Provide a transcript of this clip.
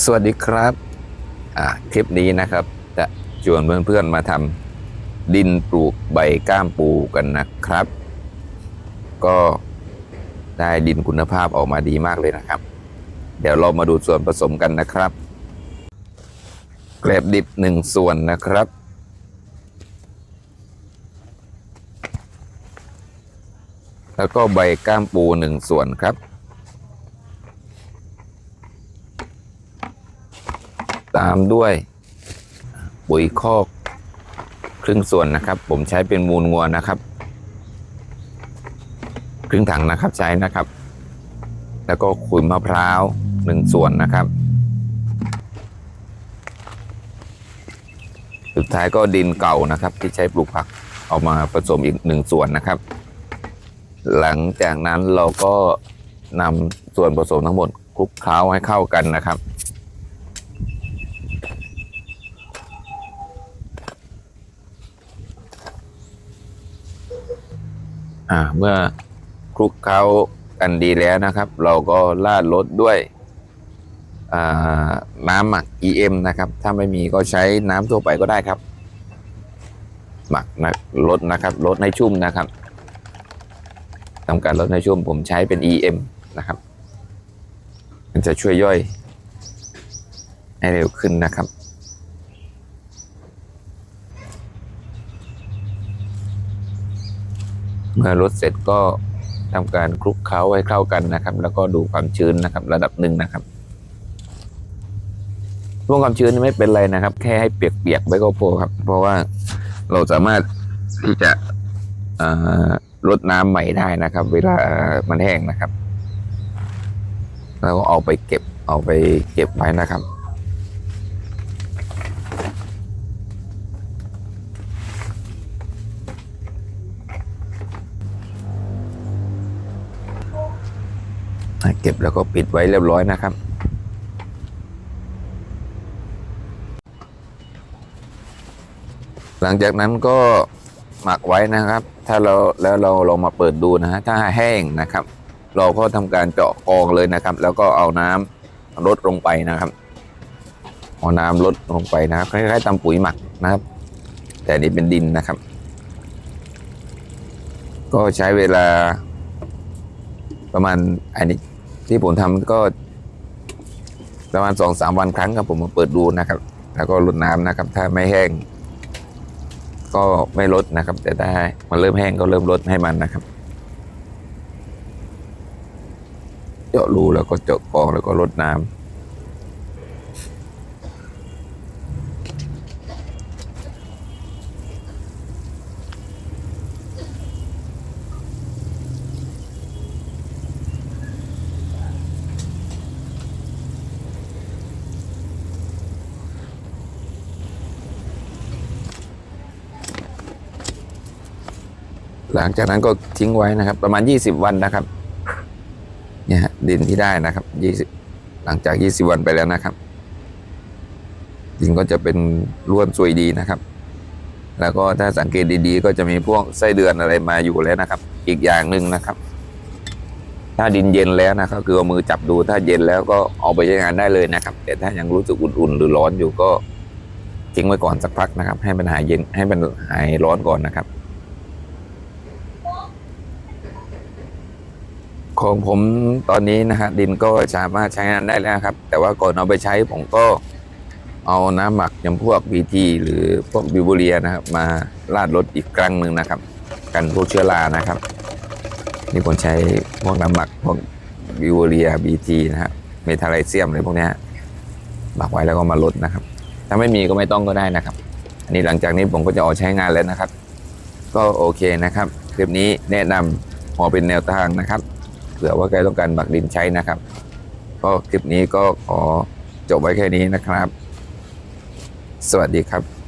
สวัสดีครับคลิปนี้นะครับจะชวนเพื่อนๆมาทำดินปลูกใบก้ามปูกันนะครับ ก็ได้ดินคุณภาพออกมาดีมากเลยนะครับ เดี๋ยวเรามาดูส่วนผสมกันนะครับแกลบดิบหนึ่งส่วนนะครับ แล้วก็ใบก้ามปูหนึ่งส่วนครับ ตามด้วยปุ๋ยคอกครึ่งส่วนนะครับ ผมใช้เป็นมูลงัวนะครับ ครึ่งถังนะครับใช้นะครับ แล้วก็ขุยมะพร้าวหนึ่งส่วนนะครับ สุดท้ายก็ดินเก่านะครับ ที่ใช้ปลูกผักเอามาผสมอีกหนึ่งส่วนนะครับ หลังจากนั้นเราก็นำส่วนผสมทั้งหมดคลุกเคล้าให้เข้ากันนะครับ อ่าเมื่อคลุกเคล้ากันดีแล้วนะครับ เราก็ราดรสด้วยน้ำหมัก EM นะครับ ถ้าไม่มีก็ใช้น้ำทั่วไปก็ได้ครับ หมักนะรสนะครับรสในชุ่มนะครับทำการรสในชุ่มผมใช้เป็น EM นะครับ มันจะช่วยย่อยให้เร็วขึ้นนะครับ เมื่อรดเสร็จก็ทำการคลุกเคล้าให้เข้ากันนะครับ แล้วก็ดูความชื้นนะครับ ระดับหนึ่งนะครับร่วงความชื้นไม่เป็นไรนะครับ แค่ให้เปียกๆไว้ก็พอครับ เพราะว่าเราสามารถที่จะเอ่อรดน้ำใหม่ได้นะครับ เวลามันแห้งนะครับ แล้วก็เอาไปเก็บเอาไปเก็บไว้นะครับ เก็บแล้วก็ปิดไว้เรียบร้อยนะครับ หลังจากนั้นก็หมักไว้นะครับ ถ้าเราแล้วเราลองมาเปิดดูนะฮะถ้าแห้งนะครับ เราก็ทำการเจาะกองเลยนะครับ แล้วก็เอาน้ำลดลงไปนะครับเอาน้ำลดลงไปนะครับคล้ายๆตำปุ๋ยหมักนะครับ แต่นี่เป็นดินนะครับ ก็ใช้เวลาประมาณอันนี้ ที่ผมทำก็ประมาณสองสามวันครั้งครับผมมาเปิดดูนะครับ แล้วก็ลดน้ำนะครับ ถ้าไม่แห้ง ก็ไม่ลดนะครับ แต่ถ้ามันเริ่มแห้งก็เริ่มลดให้มันนะครับเจาะรูแล้วก็เจาะกองแล้วก็ลดน้ำ หลังจากนั้นก็ทิ้งไว้นะครับ ประมาณ 20 วันนะครับเนี่ยฮะดินที่ได้นะครับ 20 หลังจาก 20 วันไปแล้วนะครับดินก็จะเป็นร่วนสวยดีนะครับ แล้วก็ถ้าสังเกตดีๆ ก็จะมีพวกไส้เดือนอะไรมาอยู่แล้วนะครับ อีกอย่างหนึ่งนะครับ ถ้าดินเย็นแล้วนะครับ คือเอามือจับดูถ้าเย็นแล้วก็เอาไปใช้งานได้เลยนะครับ แต่ถ้ายังรู้สึกอุ่นๆ หรือร้อนอยู่ก็ทิ้งไว้ก่อนสักพักนะครับ ให้มันหายเย็นให้มันหายร้อนก่อนนะครับ ของผมตอนนี้นะฮะดินก็สามารถใช้งานได้แล้วครับ แต่ว่าก่อนเอาไปใช้ผมก็เอาน้ำหมักย่างพวกบีทีหรือพวกบิวเรียนะครับมาราดรถอีกครั้งหนึ่งนะครับ กันพวกเชื้อรานะครับ นี่ผมใช้พวกน้ำหมักพวกบิวเรียบีทีนะครับเมทาไลเซียมอะไรพวกนี้หมักไว้แล้วก็มาลดนะครับ ถ้าไม่มีก็ไม่ต้องก็ได้นะครับ อันนี้หลังจากนี้ผมก็จะเอาใช้งานแล้วนะครับ ก็โอเคนะครับคลิปนี้แนะนำพอเป็นแนวทางนะครับ ผื่อว่าใครต้องการหมักดินใช้นะครับ ก็คลิปนี้ก็ขอจบไว้แค่นี้นะครับ สวัสดีครับ